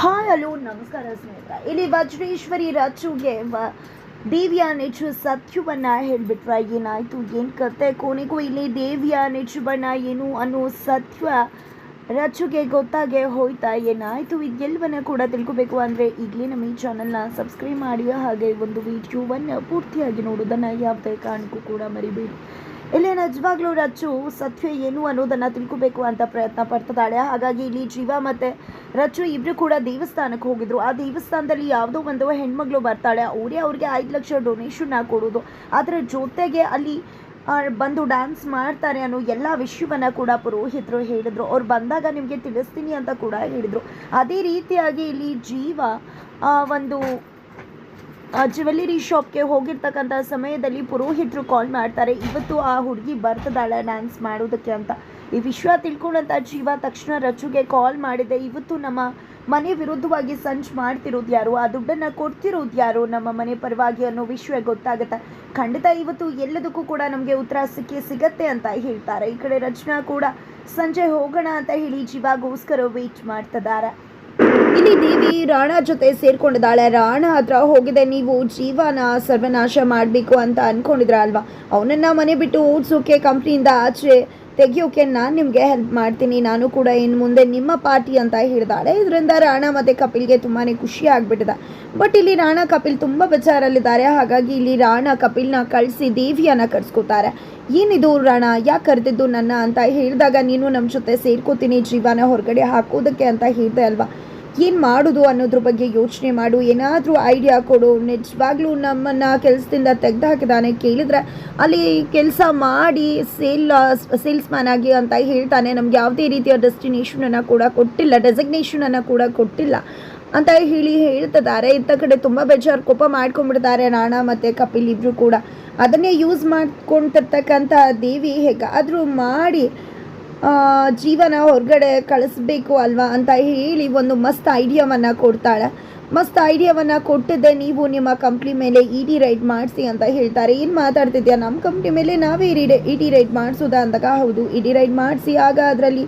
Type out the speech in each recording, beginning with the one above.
Hi, hello, ನಮಸ್ಕಾರ ಸ್ನೇಹಿತರೆ ಇಲ್ಲಿ ವಜ್ರೇಶ್ವರಿ ರಾಜುಗೆ ದೇವಿಯ ನೆಚ್ಚು ಸತ್ಯವನ್ನ ಹೇಳಿಬಿಟ್ರ ಏನಾಯಿತು, ಏನು ಕತೆ? ಕೊನೆಗೂ ಇಲ್ಲಿ ದೇವಿಯ ನೆಚ್ಚು ಬಣ್ಣ ಏನು ಅನ್ನೋ ಸತ್ಯ ರಚುಗೆ ಗೊತ್ತಾಗೆ ಹೋಯ್ತಾ ಏನಾಯ್ತು? ಇದೆಲ್ಲವನ್ನ ಕೂಡ ತಿಳ್ಕೊಬೇಕು ಅಂದರೆ ಈಗಲೇ ನಮ್ಮ ಈ ಚಾನಲ್ನ ಸಬ್ಸ್ಕ್ರೈಬ್ ಮಾಡಿ, ಹಾಗೆ ಒಂದು ವಿಡಿಯೋವನ್ನು ಪೂರ್ತಿಯಾಗಿ ನೋಡೋದನ್ನು ಯಾವುದೇ ಕಾರಣಕ್ಕೂ ಕೂಡ ಮರಿಬೇಡಿ. ಇಲ್ಲಿ ನಿಜವಾಗ್ಲೂ ರಚ್ಚು ಸತ್ಯ ಏನು ಅನ್ನೋದನ್ನ ತಿಳ್ಕೊಬೇಕು ಅಂತ ಪ್ರಯತ್ನ ಪಡ್ತಿದ್ದಾಳೆ. ಹಾಗಾಗಿ ಇಲ್ಲಿ ಜೀವ ಮತ್ತೆ ರಚ್ಚು ಇಬ್ಬರು ಕೂಡ ದೇವಸ್ಥಾನಕ್ಕೆ ಹೋಗಿದ್ರು. ಆ ದೇವಸ್ಥಾನದಲ್ಲಿ ಯಾವುದೋ ಒಂದು ಹೆಣ್ಮಗಳು ಬರ್ತಾಳೆ. ಅವರೇ ಅವ್ರಿಗೆ ಐದು ಲಕ್ಷ ಡೊನೇಷನ್ ಕೊಡೋದು. ಅದರ ಜೊತೆಗೆ ಅಲ್ಲಿ ಬಂದು ಡ್ಯಾನ್ಸ್ ಮಾಡ್ತಾರೆ ಅನ್ನೋ ಎಲ್ಲ ವಿಷಯವನ್ನ ಕೂಡ ಪುರೋಹಿತರು ಹೇಳಿದ್ರು. ಅವ್ರು ಬಂದಾಗ ನಿಮಗೆ ತಿಳಿಸ್ತೀನಿ ಅಂತ ಕೂಡ ಹೇಳಿದರು. ಅದೇ ರೀತಿಯಾಗಿ ಇಲ್ಲಿ ಜೀವ ಒಂದು ಜ್ಯುವೆಲ್ಲರಿ ಶಾಪ್ಗೆ ಹೋಗಿರ್ತಕ್ಕಂಥ ಸಮಯದಲ್ಲಿ ಪುರೋಹಿತರು ಕಾಲ್ ಮಾಡ್ತಾರೆ. ಇವತ್ತು ಆ ಹುಡುಗಿ ಬರ್ತಿದ್ದಾಳೆ ಡ್ಯಾನ್ಸ್ ಮಾಡೋದಕ್ಕೆ ಅಂತ. ಈ ವಿಷಯ ತಿಳ್ಕೊಂಡಂಥ ಜೀವ ತಕ್ಷಣ ರಚುಗೆ ಕಾಲ್ ಮಾಡಿದೆ. ಇವತ್ತು ನಮ್ಮ ಮನೆ ವಿರುದ್ಧವಾಗಿ ಸಂಚ್ ಮಾಡ್ತಿರೋದು ಯಾರು? ಆ ದುಡ್ಡನ್ನು ಕೊಡ್ತಿರೋದು ಯಾರು ನಮ್ಮ ಮನೆ ಪರವಾಗಿ ಅನ್ನೋ ವಿಷಯ ಗೊತ್ತಾಗುತ್ತೆ. ಖಂಡಿತ ಇವತ್ತು ಎಲ್ಲದಕ್ಕೂ ಕೂಡ ನಮಗೆ ಉತ್ತರ ಸಿಕ್ಕಿ ಸಿಗತ್ತೆ ಅಂತ ಹೇಳ್ತಾರೆ. ಈ ಕಡೆ ರಚನಾ ಕೂಡ ಸಂಜೆ ಹೋಗೋಣ ಅಂತ ಹೇಳಿ ಜೀವಾಗೋಸ್ಕರ ವೇಟ್ ಮಾಡ್ತಿದ್ದಾರೆ. ಇಲ್ಲಿ ದೇವಿ ರಾಣ ಜೊತೆ ಸೇರ್ಕೊಂಡಿದ್ದಾಳೆ. ರಾಣ ಹತ್ರ ಹೋಗಿದೆ, ನೀವು ಜೀವನ ಸರ್ವನಾಶ ಮಾಡಬೇಕು ಅಂತ ಅನ್ಕೊಂಡಿದ್ರ ಅಲ್ವಾ ಅವನನ್ನ ಮನೆ ಬಿಟ್ಟು ಓಡಿಸೋಕೆ ಕಂಪ್ನಿಯಿಂದ ಆಚೆ ತೆಗಿಯೋಕೆ ನಾನು ನಿಮಗೆ ಹೆಲ್ಪ್ ಮಾಡ್ತೀನಿ. ನಾನು ಕೂಡ ಇನ್ನು ಮುಂದೆ ನಿಮ್ಮ ಪಾರ್ಟಿ ಅಂತ ಹೇಳಿದಾಳೆ. ಇದರಿಂದ ರಾಣ ಮತ್ತು ಕಪಿಲ್ಗೆ ತುಂಬಾ ಖುಷಿ ಆಗಿಬಿಟ್ಟಿದೆ. ಬಟ್ ಇಲ್ಲಿ ರಾಣ, ಕಪಿಲ್ ತುಂಬ ಬೇಜಾರಲ್ಲಿದ್ದಾರೆ. ಹಾಗಾಗಿ ಇಲ್ಲಿ ರಾಣ, ಕಪಿಲ್ನ ಕಳಿಸಿ ದೇವಿಯನ್ನು ಕರ್ಸ್ಕೊತಾರೆ. ಏನಿದು ರಾಣಾ, ಯಾಕೆ ಕರೆದಿದ್ದು ನನ್ನ ಅಂತ ಹೇಳಿದಾಗ ನೀನು ನಮ್ಮ ಜೊತೆ ಸೇರ್ಕೋತೀನಿ, ಜೀವನ ಹೊರಗಡೆ ಹಾಕೋದಕ್ಕೆ ಅಂತ ಹೇಳಿದೆ ಅಲ್ವಾ? ಏನು ಮಾಡೋದು ಅನ್ನೋದ್ರ ಬಗ್ಗೆ ಯೋಚನೆ ಮಾಡು, ಏನಾದರೂ ಐಡಿಯಾ ಕೊಡು. ನಿಜವಾಗ್ಲೂ ನಮ್ಮನ್ನು ಕೆಲಸದಿಂದ ತೆಗೆದು ಹಾಕಿದಾನೆ ಕೇಳಿದ್ರೆ ಅಲ್ಲಿ ಕೆಲಸ ಮಾಡಿ ಸೇಲ್ ಸೇಲ್ಸ್ ಮ್ಯಾನ್ ಆಗಿ ಅಂತ ಹೇಳ್ತಾನೆ. ನಮ್ಗೆ ಯಾವುದೇ ರೀತಿಯ ಡೆಸ್ಟಿನೇಷನನ್ನು ಕೂಡ ಕೊಟ್ಟಿಲ್ಲ ಡೆಸಿಗ್ನೇಷನನ್ನು ಕೂಡ ಕೊಟ್ಟಿಲ್ಲ ಅಂತ ಹೇಳಿ ಹೇಳ್ತಿದ್ದಾರೆ. ಇತ್ತ ಕಡೆ ತುಂಬ ಬೇಜಾರು, ಕೋಪ ಮಾಡ್ಕೊಂಡ್ಬಿಡ್ತಾರೆ ನಾಣ ಮತ್ತು ಕಪಿಲ್ ಇಬ್ಬರು ಕೂಡ. ಅದನ್ನೇ ಯೂಸ್ ಮಾಡ್ಕೊಂಡಿರ್ತಕ್ಕಂಥ ದೇವಿ ಹೇಗಾದರೂ ಮಾಡಿ ಜೀವನ ಹೊರಗಡೆ ಕಳಿಸ್ಬೇಕು ಅಲ್ವಾ ಅಂತ ಹೇಳಿ ಒಂದು ಮಸ್ತ್ ಐಡಿಯಾವನ್ನು ಕೊಡ್ತಾಳೆ. ಮಸ್ತ್ ಐಡಿಯಾವನ್ನು ಕೊಟ್ಟಿದ್ದೆ ನೀವು ನಿಮ್ಮ ಕಂಪ್ನಿ ಮೇಲೆ ಇ ಟಿ ರೈಡ್ ಮಾಡಿಸಿ ಅಂತ ಹೇಳ್ತಾರೆ. ಏನು ಮಾತಾಡ್ತಿದ್ಯಾ? ನಮ್ಮ ಕಂಪ್ನಿ ಮೇಲೆ ನಾವೇ ಇ ಟಿ ರೈಡ್ ಮಾಡಿಸೋದಾ ಅಂದಾಗ ಹೌದು ಇ ಡಿ ರೈಡ್ ಮಾಡಿಸಿ. ಆಗ ಅದರಲ್ಲಿ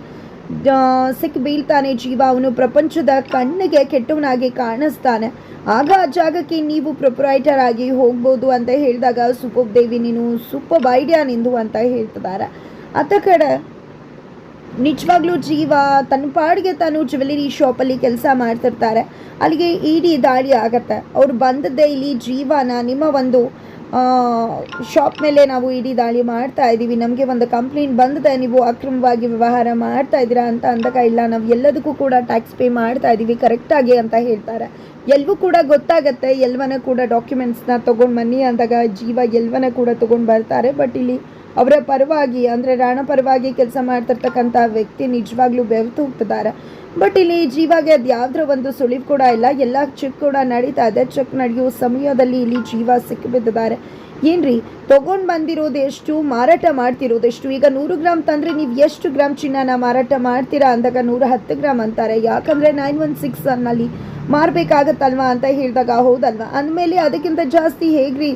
ಸಿಕ್ಕಿ ಬೀಳ್ತಾನೆ ಜೀವ. ಅವನು ಪ್ರಪಂಚದ ಕಣ್ಣಿಗೆ ಕೆಟ್ಟವನಾಗಿ ಕಾಣಿಸ್ತಾನೆ. ಆಗ ಆ ಜಾಗಕ್ಕೆ ನೀವು ಪ್ರೊಪ್ರೈಟರ್ ಆಗಿ ಹೋಗ್ಬೋದು ಅಂತ ಹೇಳಿದಾಗ ಸುಪೋಬ್ ದೇವಿ, ನೀನು ಸೂಪರ್ ಐಡಿಯಾ ನಿಂದು ಅಂತ ಹೇಳ್ತಿದ್ದಾರೆ. ಅತ್ತ ಕಡೆ ನಿಜವಾಗ್ಲೂ ಜೀವ ತನ್ನ ಪಾಡಿಗೆ ತಾನು ಜ್ಯುವೆಲರಿ ಶಾಪಲ್ಲಿ ಕೆಲಸ ಮಾಡ್ತಿರ್ತಾರೆ. ಅಲ್ಲಿಗೆ ಇಡೀ ದಾಳಿ ಆಗತ್ತೆ. ಅವ್ರು ಬಂದದ್ದೇ ಇಲ್ಲಿ ಜೀವನ, ನಿಮ್ಮ ಒಂದು ಶಾಪ್ ಮೇಲೆ ನಾವು ಇಡೀ ದಾಳಿ ಮಾಡ್ತಾ ಇದ್ದೀವಿ ನಮಗೆ ಒಂದು ಕಂಪ್ಲೇಂಟ್ ಬಂದಿದೆ, ನೀವು ಅಕ್ರಮವಾಗಿ ವ್ಯವಹಾರ ಮಾಡ್ತಾ ಇದ್ದೀರಾ ಅಂತ ಅಂದಾಗ, ಇಲ್ಲ, ನಾವು ಎಲ್ಲದಕ್ಕೂ ಕೂಡ ಟ್ಯಾಕ್ಸ್ ಪೇ ಮಾಡ್ತಾ ಇದ್ದೀವಿ ಕರೆಕ್ಟಾಗಿ ಅಂತ ಹೇಳ್ತಾರೆ. ಎಲ್ಲವೂ ಕೂಡ ಗೊತ್ತಾಗತ್ತೆ, ಎಲ್ವನ ಕೂಡ ಡಾಕ್ಯುಮೆಂಟ್ಸ್ನ ತೊಗೊಂಡು ಬನ್ನಿ ಅಂದಾಗ ಜೀವ ಎಲ್ವನ ಕೂಡ ತೊಗೊಂಡು ಬರ್ತಾರೆ. ಬಟ್ ಇಲ್ಲಿ ಅವರ ಪರವಾಗಿ, ಅಂದರೆ ರಾಣ ಪರವಾಗಿ ಕೆಲಸ ಮಾಡ್ತಿರ್ತಕ್ಕಂಥ ವ್ಯಕ್ತಿ ನಿಜವಾಗ್ಲೂ ಬೆವ್ತು ಹೋಗ್ತಿದ್ದಾರೆ. ಬಟ್ ಇಲ್ಲಿ ಜೀವಾಗೆ ಅದು ಯಾವುದ್ರ ಒಂದು ಸುಳಿವು ಕೂಡ ಇಲ್ಲ. ಎಲ್ಲ ಚೆಕ್ ಕೂಡ ನಡೀತಾ ಇದೆ. ಚೆಕ್ ನಡೆಯೋ ಸಮಯದಲ್ಲಿ ಇಲ್ಲಿ ಜೀವ ಸಿಕ್ಕಿಬಿದ್ದಿದ್ದಾರೆ ಏನ್ರಿ? ತಗೊಂಡ್ ಬಂದಿರೋದು ಎಷ್ಟು? ಮಾರಾಟ ಮಾಡ್ತಿರೋದು ಎಷ್ಟು? ಈಗ ನೂರು ಗ್ರಾಮ್ ತಂದರೆ ನೀವು ಎಷ್ಟು ಗ್ರಾಮ್ ಚಿನ್ನನ ಮಾರಾಟ ಮಾಡ್ತೀರಾ ಅಂದಾಗ ನೂರ ಹತ್ತು ಗ್ರಾಮ್ ಅಂತಾರೆ. ಯಾಕಂದರೆ ನೈನ್ ಒನ್ ಸಿಕ್ಸ್ ಅನ್ನಲ್ಲಿ ಮಾರಬೇಕಾಗತ್ತಲ್ವಾ ಅಂತ ಹೇಳಿದಾಗ ಹೌದಲ್ವಾ? ಅಂದಮೇಲೆ ಅದಕ್ಕಿಂತ ಜಾಸ್ತಿ ಹೇಗ್ರಿ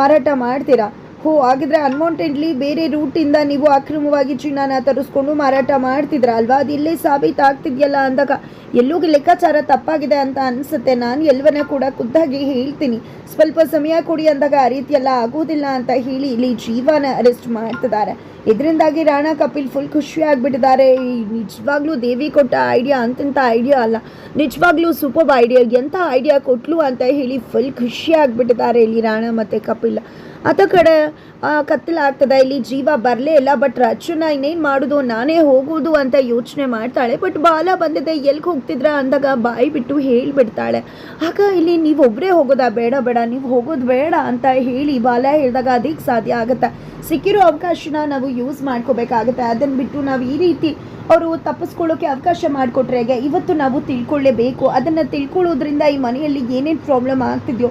ಮಾರಾಟ ಮಾಡ್ತೀರಾ? ಹೋ ಹಾಗಿದ್ರೆ ಅನ್ವಾಂಟೆಡ್ಲಿ ಬೇರೆ ರೂಟಿಂದ ನೀವು ಅಕ್ರಮವಾಗಿ ಚಿನ್ನನ ತರಿಸ್ಕೊಂಡು ಮಾರಾಟ ಮಾಡ್ತಿದ್ರ ಅಲ್ವಾ? ಅದು ಇಲ್ಲೇ ಸಾಬೀತಾಗ್ತಿದ್ಯಲ್ಲ ಅಂದಾಗ ಎಲ್ಲೂ ಲೆಕ್ಕಾಚಾರ ತಪ್ಪಾಗಿದೆ ಅಂತ ಅನಿಸುತ್ತೆ. ನಾನು ಎಲ್ಲವನ್ನ ಕೂಡ ಖುದ್ದಾಗಿ ಹೇಳ್ತೀನಿ. ಸ್ವಲ್ಪ ಸಮಯ ಕೊಡಿ ಅಂದಾಗ ಆ ರೀತಿಯೆಲ್ಲ ಆಗೋದಿಲ್ಲ ಅಂತ ಹೇಳಿ ಇಲ್ಲಿ ಜೀವನ ಅರೆಸ್ಟ್ ಮಾಡ್ತಿದ್ದಾರೆ. ಇದರಿಂದಾಗಿ ರಾಣಾ ಕಪಿಲ್ ಫುಲ್ ಖುಷಿ ಆಗ್ಬಿಟ್ಟಿದ್ದಾರೆ. ನಿಜವಾಗ್ಲೂ ದೇವಿ ಕೊಟ್ಟ ಐಡಿಯಾ ಅಂತಂತ ಐಡಿಯಾ ಅಲ್ಲ. ನಿಜವಾಗ್ಲೂ ಸೂಪರ್ ಐಡಿಯಾ ಎಂಥ ಐಡಿಯಾ ಕೊಟ್ಲು ಅಂತ ಹೇಳಿ ಫುಲ್ ಖುಷಿ ಆಗ್ಬಿಟ್ಟಿದ್ದಾರೆ ಇಲ್ಲಿ ರಾಣಾ ಮತ್ತು ಕಪಿಲ್. ಅದ ಕಡೆ ಕತ್ತಲಾಗ್ತದ, ಇಲ್ಲಿ ಜೀವ ಬರಲೇ ಇಲ್ಲ ಬಟ್ ರಚುನ ಇನ್ನೇನು ಮಾಡೋದು? ನಾನೇ ಹೋಗೋದು ಅಂತ ಯೋಚನೆ ಮಾಡ್ತಾಳೆ ಬಟ್ ಬಾಲ ಬಂದಿದೆ, ಎಲ್ಗೆ ಹೋಗ್ತಿದ್ರ ಅಂದಾಗ ಬಾಯಿ ಬಿಟ್ಟು ಹೇಳಿಬಿಡ್ತಾಳೆ. ಆಗ ಇಲ್ಲಿ ನೀವು ಒಬ್ಬರೇ ಹೋಗೋದಾ? ಬೇಡ ಬೇಡ, ನೀವು ಹೋಗೋದು ಬೇಡ ಅಂತ ಹೇಳಿ ಬಾಲ ಹೇಳಿದಾಗ ಅದಕ್ಕೆ ಸಾಧ್ಯ ಆಗುತ್ತೆ. ಸಿಕ್ಕಿರೋ ಅವಕಾಶನ ನಾವು ಯೂಸ್ ಮಾಡ್ಕೋಬೇಕಾಗುತ್ತೆ. ಅದನ್ನು ಬಿಟ್ಟು ನಾವು ಈ ರೀತಿ ಅವರು ತಪ್ಪಿಸ್ಕೊಳ್ಳೋಕೆ ಅವಕಾಶ ಮಾಡಿಕೊಟ್ರೆ ಇವತ್ತು ನಾವು ತಿಳ್ಕೊಳ್ಳೇಬೇಕು ಅದನ್ನು ತಿಳ್ಕೊಳ್ಳೋದ್ರಿಂದ ಈ ಮನೆಯಲ್ಲಿ ಏನೇನು ಪ್ರಾಬ್ಲಮ್ ಆಗ್ತಿದೆಯೋ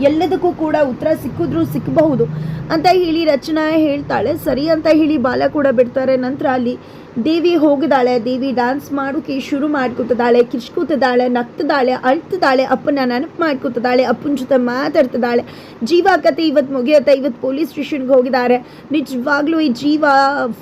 ಎಲ್ಲದಕ್ಕೂ ಕೂಡ ಉತ್ತರ ಸಿಕ್ಕಿದ್ರೂ ಸಿಕ್ಕಬಹುದು ಅಂತ ಹೇಳಿ ರಚನಾ ಹೇಳ್ತಾಳೆ. ಸರಿ ಅಂತ ಹೇಳಿ ಬಾಲ ಕೂಡ ಬಿಡ್ತಾರೆ. ನಂತರ ಅಲ್ಲಿ ದೇವಿ ಹೋಗಿದ್ದಾಳೆ, ದೇವಿ ಡ್ಯಾನ್ಸ್ ಮಾಡೋಕೆ ಶುರು ಮಾಡ್ಕೊತಿದ್ದಾಳೆ, ಕಿಚ್ಕೋತಿದ್ದಾಳೆ, ನಗ್ತಿದ್ದಾಳೆ, ಅಳ್ತಿದ್ದಾಳೆ ಅಪ್ಪನ ನೆನಪು ಮಾಡ್ಕೊತಿದ್ದಾಳೆ, ಅಪ್ಪನ ಜೊತೆ ಮಾತಾಡ್ತಿದ್ದಾಳೆ. ಜೀವ ಕತೆ ಇವತ್ತು ಮುಗಿಯುತ್ತೆ ಇವತ್ತು ಪೊಲೀಸ್ ಸ್ಟೇಷನ್ಗೆ ಹೋಗಿದ್ದಾರೆ. ನಿಜವಾಗ್ಲೂ ಈ ಜೀವ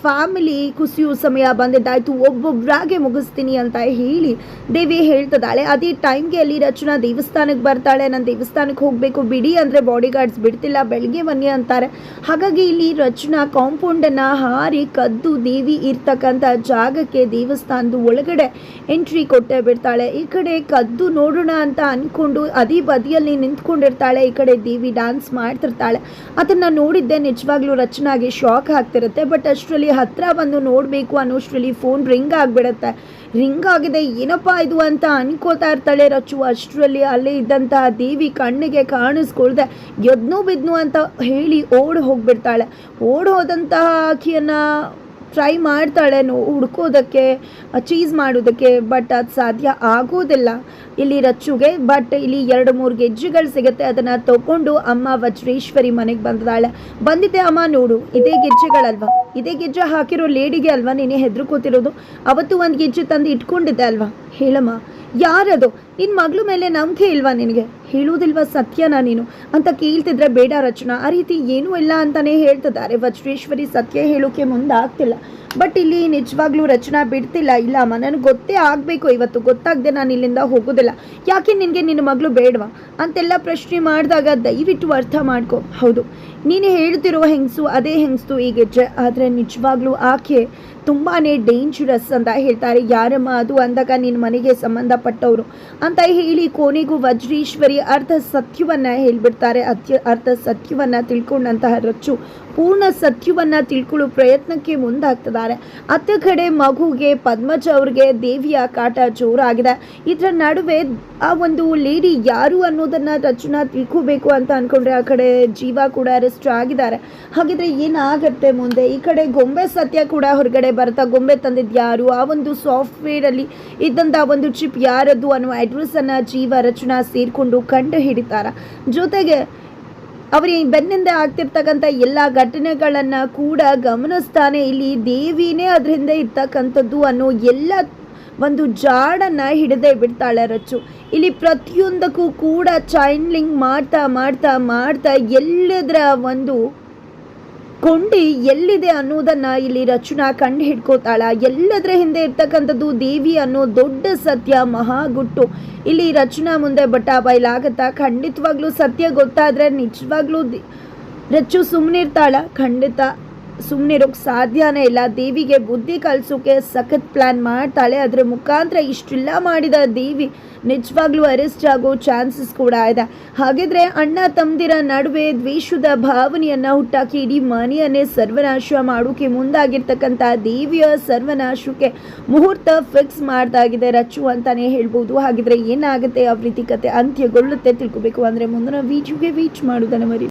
ಫ್ಯಾಮಿಲಿ ಕುಸಿಯೋ ಸಮಯ ಬಂದಿದ್ದಾಯ್ತು ಒಬ್ಬೊಬ್ಬರಾಗೆ ಮುಗಿಸ್ತೀನಿ ಅಂತ ಹೇಳಿ ದೇವಿ ಹೇಳ್ತಿದ್ದಾಳೆ. ಅದೇ ಟೈಮ್ಗೆ ಅಲ್ಲಿ ರಚನಾ ದೇವಸ್ಥಾನಕ್ಕೆ ಬರ್ತಾಳೆ, ನಾನು ದೇವಸ್ಥಾನಕ್ಕೆ ಹೋಗಬೇಕು, ಬಿಡಿ ಅಂದರೆ ಬಾಡಿ ಗಾರ್ಡ್ಸ್ ಬಿಡ್ತಿಲ್ಲ ಬೆಳಗ್ಗೆ ಬನ್ನಿ ಅಂತಾರೆ. ಹಾಗಾಗಿ ಇಲ್ಲಿ ರಚನಾ ಕಾಂಪೌಂಡನ್ನು ಹಾರಿ ಕದ್ದು ದೇವಿ ಇರ್ತಕ್ಕಂಥ ಜಾಗಕ್ಕೆ ದೇವಸ್ಥಾನದ ಒಳಗಡೆ ಎಂಟ್ರಿ ಕೊಟ್ಟೆ ಬಿಡ್ತಾಳೆ. ಈ ಕಡೆ ಕದ್ದು ನೋಡೋಣ ಅಂತ ಅಂದ್ಕೊಂಡು ಅದೇ ಬದಿಯಲ್ಲಿ ನಿಂತ್ಕೊಂಡಿರ್ತಾಳೆ. ಈ ಕಡೆ ದೇವಿ ಡ್ಯಾನ್ಸ್ ಮಾಡ್ತಿರ್ತಾಳೆ. ಅದನ್ನು ನೋಡಿದ್ದೆ ನಿಜವಾಗ್ಲೂ ರಚನಾಗೆ ಶಾಕ್ ಆಗ್ತಿರುತ್ತೆ. ಬಟ್ ಅಷ್ಟರಲ್ಲಿ ಹತ್ರ ಬಂದು ನೋಡಬೇಕು ಅನ್ನೋಷ್ಟರಲ್ಲಿ ಫೋನ್ ರಿಂಗ್ ಆಗಿಬಿಡುತ್ತೆ. ರಿಂಗ್ ಆಗಿದೆ, ಏನಪ್ಪಾ ಇದು ಅಂತ ಅನ್ಕೋತಾ ಇರ್ತಾಳೆ ರಚು. ಅಷ್ಟರಲ್ಲಿ ಅಲ್ಲೇ ಇದ್ದಂತಹ ದೇವಿ ಕಣ್ಣಿಗೆ ಕಾಣಿಸ್ಕೊಳ್ದೆ. ಎದ್ನು ಬಿದ್ನು ಅಂತ ಹೇಳಿ ಓಡ್ ಹೋಗ್ಬಿಡ್ತಾಳೆ. ಓಡ್ ಹೋದಂತಹ ಆಕೆಯನ್ನ ಟ್ರೈ ಮಾಡ್ತಾಳೆ ಹುಡ್ಕೋದಕ್ಕೆ ಚೀಸ್ ಮಾಡೋದಕ್ಕೆ ಬಟ್ ಅದು ಸಾಧ್ಯ ಆಗೋದಿಲ್ಲ. ಇಲ್ಲಿ ರಚ್ಚುಗೆ ಬಟ್ ಇಲ್ಲಿ ಎರಡು ಮೂರು ಗೆಜ್ಜೆಗಳು ಸಿಗುತ್ತೆ. ಅದನ್ನು ತಗೊಂಡು ಅಮ್ಮ ವಜ್ರೇಶ್ವರಿ ಮನೆಗೆ ಬಂದಿದ್ದಾಳೆ ಬಂದಿದ್ದೆ ಅಮ್ಮ ನೋಡು, ಇದೇ ಗೆಜ್ಜೆಗಳಲ್ವಾ? ಇದೇ ಗೆಜ್ಜೆ ಹಾಕಿರೋ ಲೇಡಿಗೆ ಅಲ್ವಾ ನೀನೇ ಹೆದರ್ಕೋತಿರೋದು? ಅವತ್ತು ಒಂದು ಗೆಜ್ಜೆ ತಂದು ಇಟ್ಕೊಂಡಿದ್ದೆ ಅಲ್ವಾ? ಹೇಳಮ್ಮ, ಯಾರದು? ನಿನ್ನ ಮಗಳ ಮೇಲೆ ನಂಬಿಕೆ ಇಲ್ವಾ ನಿನಗೆ? ಹೇಳುವುದಿಲ್ವಾ ಸತ್ಯನಾ ನೀನು? ಅಂತ ಕೇಳ್ತಿದ್ರೆ ಬೇಡ ರಚನಾ, ಆ ರೀತಿ ಏನೂ ಇಲ್ಲ ಅಂತಲೇ ಹೇಳ್ತಿದ್ದಾರೆ. ವಜ್ರೇಶ್ವರಿ ಸತ್ಯ ಹೇಳೋಕೆ ಮುಂದಾಗ್ತಿಲ್ಲ. ಬಟ್ ಇಲ್ಲಿ ನಿಜವಾಗ್ಲೂ ರಚನಾ ಬಿಡ್ತಿಲ್ಲ. ಇಲ್ಲ, ಅಮ್ಮ, ನನಗೆ ಗೊತ್ತೇ ಆಗಬೇಕು ಇವತ್ತು. ಗೊತ್ತಾಗದೆ ನಾನು ಇಲ್ಲಿಂದ ಹೋಗೋದಿಲ್ಲ. ಯಾಕೆ ನಿನಗೆ ನಿನ್ನ ಮಗಳು ಬೇಡವಾ? ಅಂತೆಲ್ಲ ಪ್ರಶ್ನೆ ಮಾಡಿದಾಗ ದಯವಿಟ್ಟು ಅರ್ಥ ಮಾಡ್ಕೊ. ಹೌದು, ನೀನು ಹೇಳ್ತಿರೋ ಹೆಂಗಸು, ಅದೇ ಹೆಂಗಸು ಈಗ ಜ, ಆದರೆ ನಿಜವಾಗ್ಲೂ ಆಕೆ ತುಂಬಾ ಡೇಂಜರಸ್ ಅಂತ ಹೇಳ್ತಾರೆ. ಯಾರಮ್ಮ ಅದು ಅಂದಾಗ ನಿನ್ನ ಮನೆಗೆ ಸಂಬಂಧಪಟ್ಟವರು. ಅಂತ ಹೇಳಿ ಕೊನೆಗೂ ವಜ್ರೇಶ್ವರಿ ಅರ್ಧ ಸತ್ಯವನ್ನ ಹೇಳ್ಬಿಡ್ತಾರೆ. ಅತ್ಯ ಅರ್ಧ ಸತ್ಯವನ್ನ ತಿಳ್ಕೊಂಡಂತಹ ರಚ್ಚು ಪೂರ್ಣ ಸತ್ಯವನ್ನ ತಿಳ್ಕೊಳ್ಳೋ ಪ್ರಯತ್ನಕ್ಕೆ ಮುಂದಾಗ್ತಿದ್ದಾರೆ. ಅತ್ತ ಕಡೆ ಮಗುಗೆ ಪದ್ಮಜ ಅವ್ರಿಗೆ ದೇವಿಯ ಕಾಟ ಜೋರಾಗಿದೆ. ಇದರ ನಡುವೆ ಆ ಒಂದು ಲೇಡಿ ಯಾರು ಅನ್ನೋದನ್ನ ರಚನಾ ತಿಳ್ಕೋಬೇಕು ಅಂತ ಅನ್ಕೊಂಡ್ರೆ ಆ ಕಡೆ ಜೀವ ಕೂಡ ಅರೆಸ್ಟ್ ಆಗಿದ್ದಾರೆ. ಹಾಗಿದ್ರೆ ಏನಾಗತ್ತೆ ಮುಂದೆ? ಈ ಕಡೆ ಗೊಂಬೆ ಸತ್ಯ ಕೂಡ ಹೊರಗಡೆ ಬರ್ತಾ ಗೊಂಬೆ ತಂದಿದ್ದು ಯಾರು? ಆ ಒಂದು ಸಾಫ್ಟ್ವೇರ್ ಅಲ್ಲಿ ಇದ್ದಂಥ ಒಂದು ಚಿಪ್ ಯಾರದ್ದು ಅನ್ನೋ ಅಡ್ರೆಸ್ ಅನ್ನ ಜೀವ ರಚನಾ ಸೇರ್ಕೊಂಡು ಕಂಡು ಹಿಡಿತಾರ ಜೊತೆಗೆ ಅವರಿ ಬೆನ್ನಿಂದ ಆಗ್ತಿರ್ತಕ್ಕಂಥ ಎಲ್ಲ ಘಟನೆಗಳನ್ನು ಕೂಡ ಗಮನಿಸ್ತಾನೆ ಇಲ್ಲಿ ದೇವಿನೇ ಅದರಿಂದ ಇರ್ತಕ್ಕಂಥದ್ದು ಅನ್ನೋ ಎಲ್ಲ ಒಂದು ಜಾಡನ್ನು ಹಿಡಿದೇ ಬಿಡ್ತಾಳೆ ರಚ್ಚು. ಇಲ್ಲಿ ಪ್ರತಿಯೊಂದಕ್ಕೂ ಕೂಡ ಚೈನ್ಲಿಂಗ್ ಮಾಡ್ತಾ ಮಾಡ್ತಾ ಮಾಡ್ತಾ ಎಲ್ಲದರ ಒಂದು ಕೊಂಡಿ ಎಲ್ಲಿದೆ ಅನ್ನೋದನ್ನ ಇಲ್ಲಿ ರಚನಾ ಕಂಡು ಹಿಡ್ಕೋತಾಳ. ಎಲ್ಲದರ ಹಿಂದೆ ಇರ್ತಕ್ಕಂಥದ್ದು ದೇವಿ ಅನ್ನೋ ದೊಡ್ಡ ಸತ್ಯ ಮಹಾಗುಟ್ಟು ಇಲ್ಲಿ ರಚನಾ ಮುಂದೆ ಬಟ್ಟ ಬಯಲಾಗತ್ತಾ ಖಂಡಿತವಾಗ್ಲೂ ಸತ್ಯ ಗೊತ್ತಾದ್ರೆ ನಿಜವಾಗ್ಲೂ ರಚು ಸುಮ್ಮನಿರ್ತಾಳ ಖಂಡಿತ. ಸುಮ್ಮನಿರೋಕೆ ಸಾಧ್ಯನೇ ಇಲ್ಲ. ದೇವಿಗೆ ಬುದ್ಧಿ ಕಲಿಸೋಕೆ ಸಖತ್ ಪ್ಲ್ಯಾನ್ ಮಾಡ್ತಾಳೆ. ಅದರ ಮುಖಾಂತರ ಇಷ್ಟೆಲ್ಲ ಮಾಡಿದ ದೇವಿ ನಿಜವಾಗ್ಲೂ ಅರೆಸ್ಟ್ ಆಗೋ ಚಾನ್ಸಸ್ ಕೂಡ ಇದೆ. ಹಾಗಿದ್ರೆ ಅಣ್ಣ ತಮ್ಮದಿರ ನಡುವೆ ದ್ವೇಷದ ಭಾವನೆಯನ್ನು ಹುಟ್ಟಾಕಿ ಇಡೀ ಮನೆಯನ್ನೇ ಸರ್ವನಾಶ ಮಾಡೋಕೆ ಮುಂದಾಗಿರ್ತಕ್ಕಂಥ ದೇವಿಯ ಸರ್ವನಾಶಕ್ಕೆ ಮುಹೂರ್ತ ಫಿಕ್ಸ್ ಮಾಡ್ದಾಗಿದೆ ರಚ್ಚು ಅಂತಾನೆ ಹೇಳ್ಬೋದು. ಹಾಗಿದ್ರೆ ಏನಾಗುತ್ತೆ? ಯಾವ ರೀತಿ ಕತೆ ಅಂತ್ಯಗೊಳ್ಳುತ್ತೆ. ತಿಳ್ಕೊಬೇಕು ಅಂದ್ರೆ ಮುಂದಿನ ವಿಡಿಯೋಗೆ ವೀಚ್ ಮಾಡೋದನ್ನು ಮರಿ